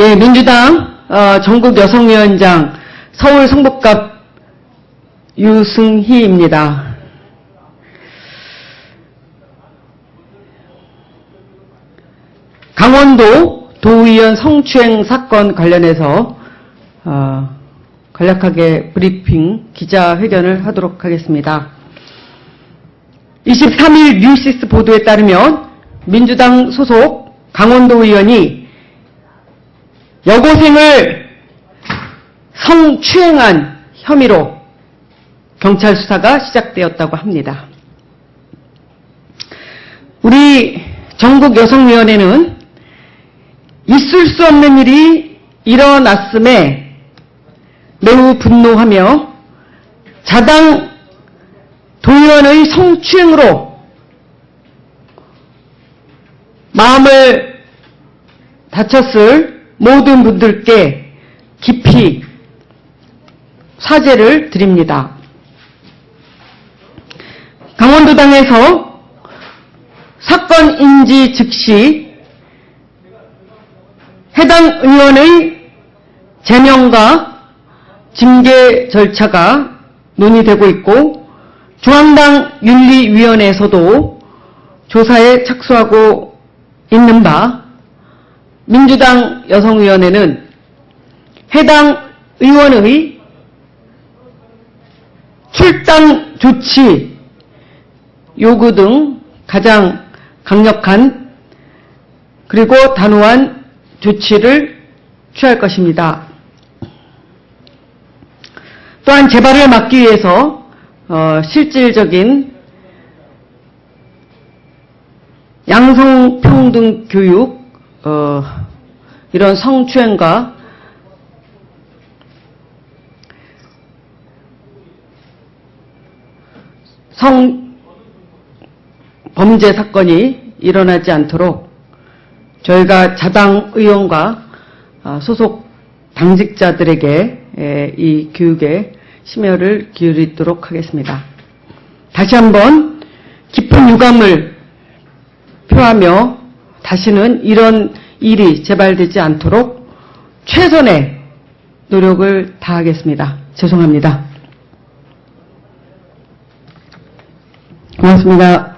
예, 민주당 어, 전국 여성위원장 서울 성북갑 유승희입니다. 강원도 도의원 성추행 사건 관련해서 어, 간략하게 브리핑 기자회견을 하도록 하겠습니다. 23일 뉴시스 보도에 따르면 민주당 소속 강원도 의원이 여고생을 성추행한 혐의로 경찰 수사가 시작되었다고 합니다. 우리 전국여성위원회는 있을 수 없는 일이 일어났음에 매우 분노하며 자당 도의원의 성추행으로 마음을 다쳤을 모든 분들께 깊이 사죄를 드립니다. 강원도당에서 사건 인지 즉시 해당 의원의 제명과 징계 절차가 논의되고 있고 중앙당 윤리위원회에서도 조사에 착수하고 있는 바 민주당 여성위원회는 해당 의원의 출당 조치 요구 등 가장 강력한 그리고 단호한 조치를 취할 것입니다. 또한 재발을 막기 위해서 어, 실질적인 양성평등 교육 어, 이런 성추행과 성 범죄 사건이 일어나지 않도록 저희가 자당 의원과 아, 소속 당직자들에게 에, 이 교육에 심혈을 기울이도록 하겠습니다. 다시 한번 깊은 유감을 표하며 다시는 이런 일이 재발되지 않도록 최선의 노력을 다하겠습니다. 죄송합니다. 고맙습니다.